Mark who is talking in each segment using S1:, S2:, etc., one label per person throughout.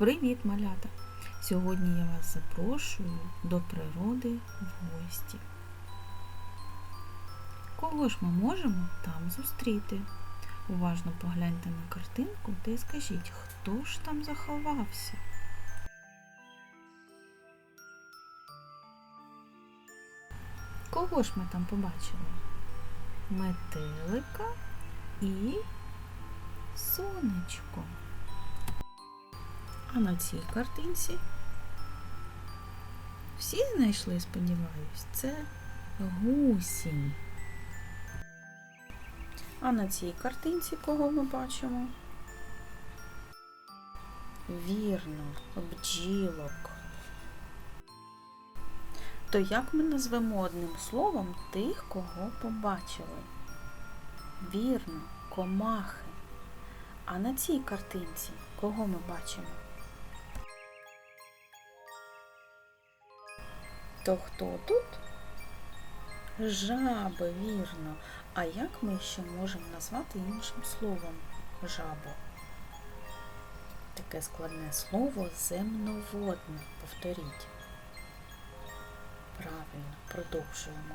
S1: Привіт, малята! Сьогодні я вас запрошую до природи в гості. Кого ж ми можемо там зустріти? Уважно погляньте на картинку та й скажіть, хто ж там заховався? Кого ж ми там побачили? Метелика і сонечко. А на цій картинці всі знайшли, сподіваюсь, це гусінь. А на цій картинці кого ми бачимо? Вірно, бджілок. То як ми назвемо одним словом тих, кого побачили? Вірно, комахи. А на цій картинці кого ми бачимо? То хто тут? Жаби, вірно. А як ми ще можемо назвати іншим словом жабу? Таке складне слово земноводне. Повторіть. Правильно, продовжуємо.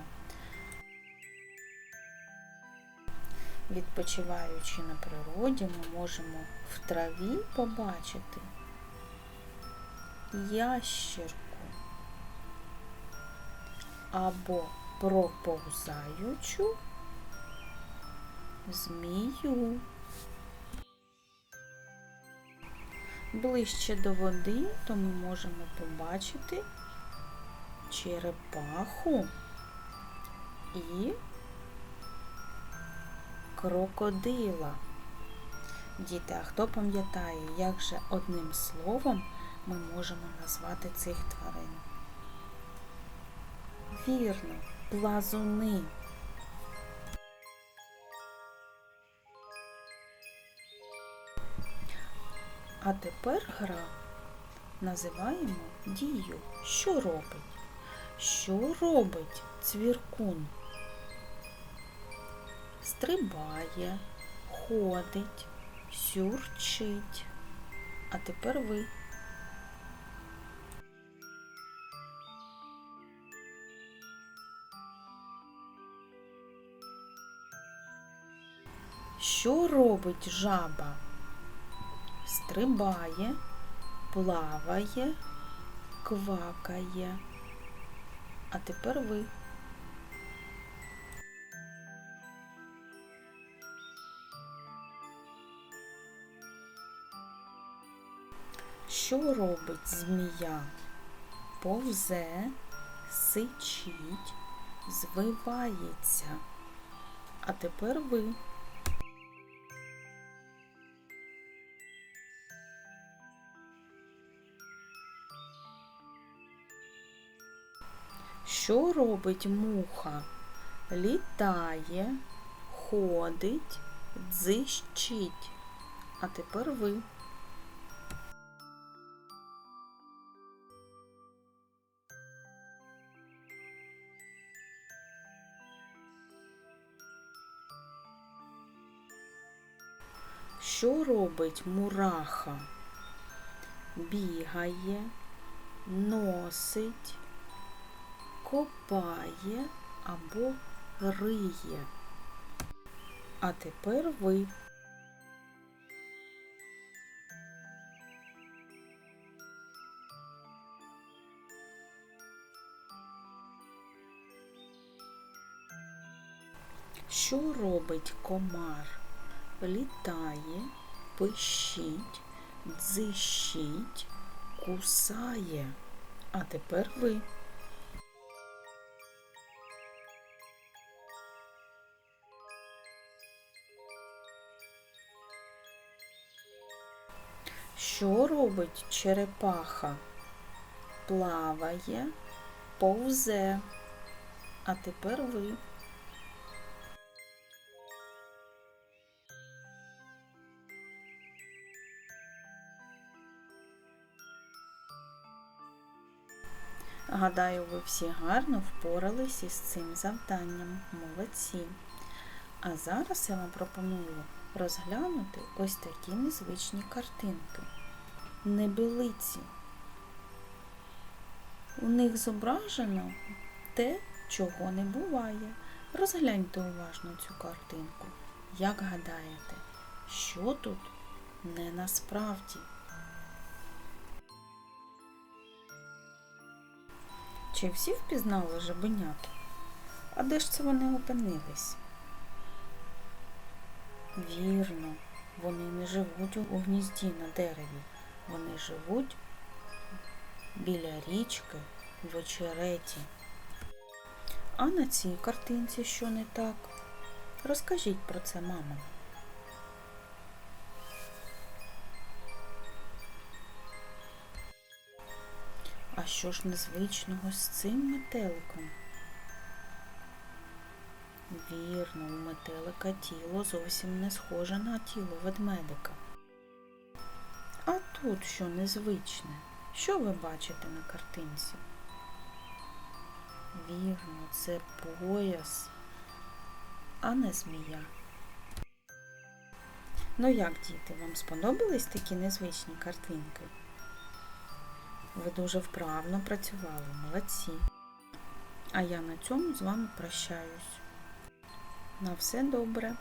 S1: Відпочиваючи на природі, ми можемо в траві побачити ящерку або проповзаючу змію. Ближче до води, то ми можемо побачити черепаху і крокодила. Діти, а хто пам'ятає, як же одним словом ми можемо назвати цих тварин? Вірно, плазуни. А тепер гра називаємо дію. Що робить? Що робить цвіркун? Стрибає, ходить, сюрчить. А тепер ви. Що робить жаба? Стрибає, плаває, квакає. А тепер ви. Що робить змія? Повзе, сичить, звивається. А тепер ви. Що робить муха? Літає, ходить, дзищить. А тепер ви. Що робить мураха? Бігає, носить, копає або риє. А тепер ви. Що робить комар? Літає, пищить, дзищить, кусає. А тепер ви. Що робить черепаха? Плаває, повзе. А тепер ви. Гадаю, ви всі гарно впорались із цим завданням. Молодці. А зараз я вам пропоную розглянути ось такі незвичні картинки. Небилиці. У них зображено те, чого не буває. Розгляньте уважно цю картинку. Як гадаєте, що тут не насправді? Чи всі впізнали жабенят? А де ж це вони опинились? Вірно, вони не живуть у гнізді на дереві. Вони живуть біля річки в очереті. А на цій картинці що не так? Розкажіть про це, мама. А що ж незвичного з цим метеликом? Вірно, у метелика тіло зовсім не схоже на тіло ведмедика. А тут що незвичне? Що ви бачите на картинці? Вірно, це пояс, а не змія. Ну як, діти, вам сподобались такі незвичні картинки? Ви дуже вправно працювали, молодці. А я на цьому з вами прощаюсь. На все добре.